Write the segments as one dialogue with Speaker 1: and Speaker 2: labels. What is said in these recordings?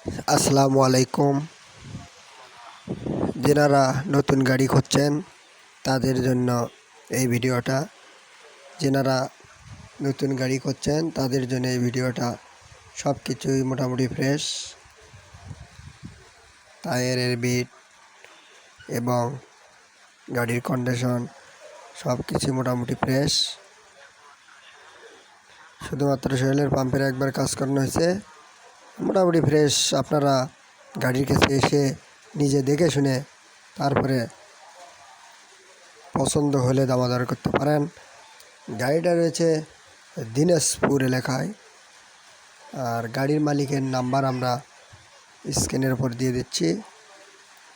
Speaker 1: আসসালামু আলাইকুম। যেনারা নতুন গাড়ি খুঁজছেন, তাদের জন্য এই ভিডিওটা। যেনারা নতুন গাড়ি খুঁজছেন, তাদের জন্য এই ভিডিওটা সব কিছুই মোটামুটি ফ্রেশ। টায়ারের বিট এবং গাড়ির কন্ডিশন সব কিছু মোটামুটি ফ্রেশ। শুধুমাত্র শরীরের পাম্পের একবার কাজ করানো হয়েছে। মোটামুটি ফ্রেশ আপনারা গাড়ির কাছে এসে নিজে দেখে শুনে তারপরে পছন্দ হলে দামাদার করতে পারেন। গাড়িটা রয়েছে দিনাজপুর এলাকায়। আর গাড়ির মালিকের নাম্বার আমরা স্ক্রিনের উপর দিয়ে দিচ্ছি।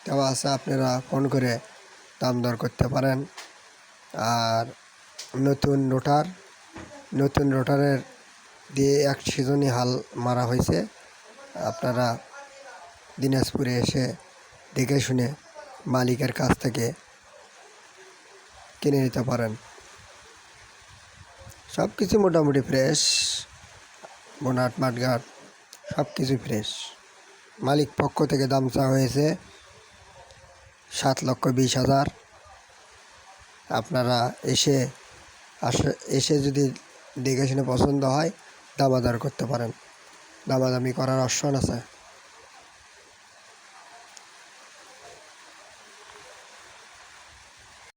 Speaker 1: দেওয়া আছে আপনারা ফোন করে দাম দর করতে পারেন। আর নতুন রোটার নতুন রোটারের দিয়ে এক সিজনই হাল মারা হয়েছে। আপনারা দিনাজপুরে এসে দেখে শুনে মালিকের কাছ থেকে কিনে নিতে পারেন। সব কিছু মোটামুটি ফ্রেশ বোনাট মাঠঘাট সব কিছু ফ্রেশ মালিক পক্ষ থেকে দাম চাওয়া হয়েছে সাত লক্ষ বিশ হাজার। আপনারা এসে আসে, এসে যদি দেখে শুনে পছন্দ হয়, দামাদার করতে পারেন। দামাদামি করার অপশন আছে।